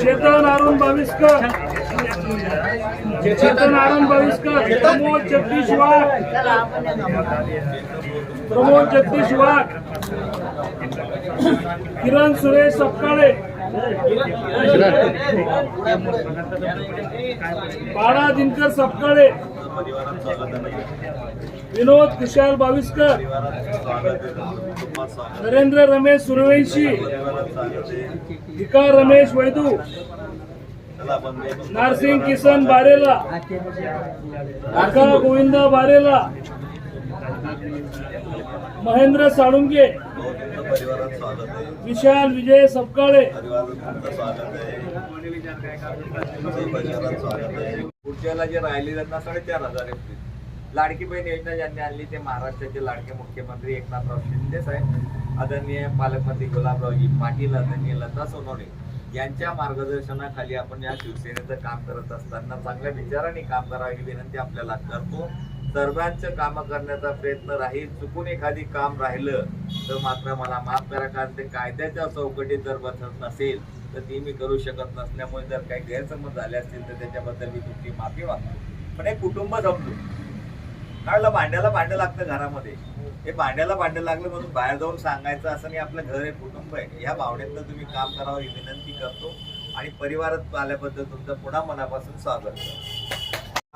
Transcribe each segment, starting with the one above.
चेतन अरुण बाविस्कर चेतन अरुण बाविस्कर प्रमोद जगदीश वाघ प्रमोद जगदीश वाघ किरण सुरेश सपकाळे. बाळा दिनकर सपकाळे. विनोद कुशाल बाविस्कर. नरेंद्र रमेश सूर्यवंशी विकार रमेश वैदू. नारसिंग किसन बारेला. आका गोविंदा बारेला. महेंद्र साळुंगे विशाल विजय सपकाळे. पुढच्याला जे राहिले त्यांना साडेचार हजार लाडकी बहीण योजना ज्यांनी आणली ते महाराष्ट्राचे लाडके मुख्यमंत्री एकनाथराव शिंदे साहेब आदरणीय पालकमंत्री गुलाबरावजी पाटील आदरणीय लता सोनवणे यांच्या मार्गदर्शनाखाली आपण या शिवसेनेचं काम करत असताना चांगल्या विचाराने काम करावी ही विनंती आपल्याला करतो. सर्वांचं कामं करण्याचा प्रयत्न राहील चुकून एखादी काम राहिलं तर मात्र मला माफ करा कारण ते कायद्याच्या चौकटीत जर बसत नसेल तर ती मी करू शकत नसल्यामुळे जर काही गैरसमज झाले असतील तर त्याच्याबद्दल मी तुमची माफी मागतो. पण हे कुटुंब समजू काढलं भांड्याला भांडं लागतं घरामध्ये. हे भांड्याला भांडं लागलं म्हणून बाहेर जाऊन सांगायचं असं नाही आपलं घर हे कुटुंब आहे. या भावनेतनं तुम्ही काम करावं ही विनंती करतो. आणि परिवारात आल्याबद्दल तुमचं पुन्हा मनापासून स्वागत करतो.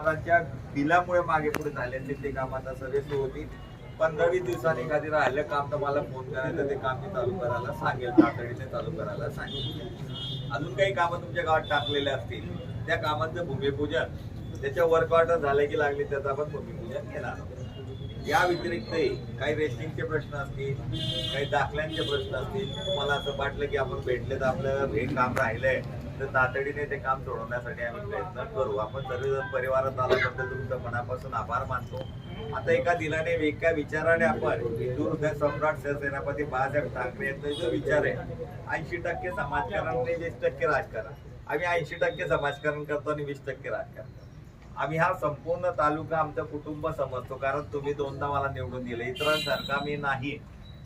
बिलामुळे मागे पुढे झाल्याचे ते काम आता सगळे सुरू होती पंधरा वीस दिवसांनी एखादी राहिलं काम तर मला फोन करायचं ते काम मी चालू करायला सांगेल तातडीने चालू करायला सांगेल. अजून काही कामं तुमच्या गावात टाकलेले असतील त्या कामांचं भूमिपूजन. त्याच्या वर्कआउट झालं की लागले त्याचं आपण भूमिपूजन केलं या व्यतिरिक्तही काही रेस्टिंगचे प्रश्न असतील काही दाखल्यांचे प्रश्न असतील तुम्हाला असं वाटलं की आपण भेटले तर आपलं हे काम राहिलंय. तर तातडीने ते काम सोडवण्यासाठी आम्ही प्रयत्न करू. आपण सर्वजण परिवारात आल्याबद्दल तुमचं मनापासून आभार मानतो. आता एका दिलाने एका विचाराने आपण हिंदू हृदय सम्राट सेनापती बाळासाहेब ठाकरे यांचा जो विचार आहे ऐंशी टक्के समाजकारण आणि वीस टक्के राजकारण. आम्ही ऐंशी टक्के समाजकारण करतो आणि वीस टक्के राजकारण करतो. आम्ही हा संपूर्ण तालुका आमचं कुटुंब समजतो कारण तुम्ही दोनदा मला निवडून दिले. इतरांसारखा मी नाही.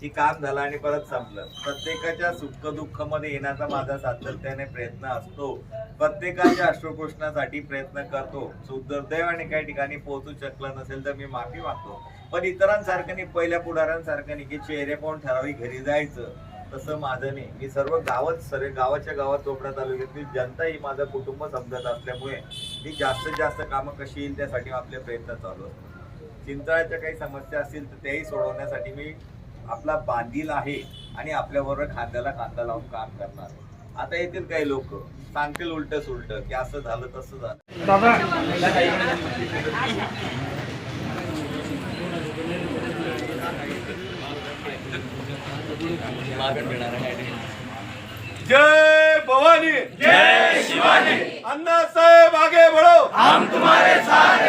की काम झालं आणि परत संपलं. प्रत्येकाच्या सुख दुःखमध्ये येण्याचा माझा सातत्याने प्रयत्न असतो. प्रत्येकाच्या अश्रुकृष्णासाठी प्रयत्न करतो. सुदैव आणि काही ठिकाणी पोहोचू शकलं नसेल तर मी माफी मागतो. पण इतरांसारखं नाही पहिल्या पुढाऱ्यांसारखं नाही की चेहरे पाहून ठराविक घरी जायचं. तसं माझं नाही. मी सर्व गावात सर्व गावाच्या गावात चोपडा तालुक्यातील जनता ही माझं कुटुंब समजत असल्यामुळे मी जास्तीत जास्त कामं कशी येईल त्यासाठी आपले प्रयत्न चालू असतात चिंतळाच्या काही समस्या असतील तर त्याही सोडवण्यासाठी मी आपला बांधील आहे आणि आपल्याबरोबर खांद्याला खांदा लावून काम करणार आहे. आता येतील काही लोक. सांगतील उलट सुलट की असं झालं तसं झालं. जय भवानी. जय शिवाजी अण्णा साहेब आगे बढ़ो. हम तुम्हारे साथ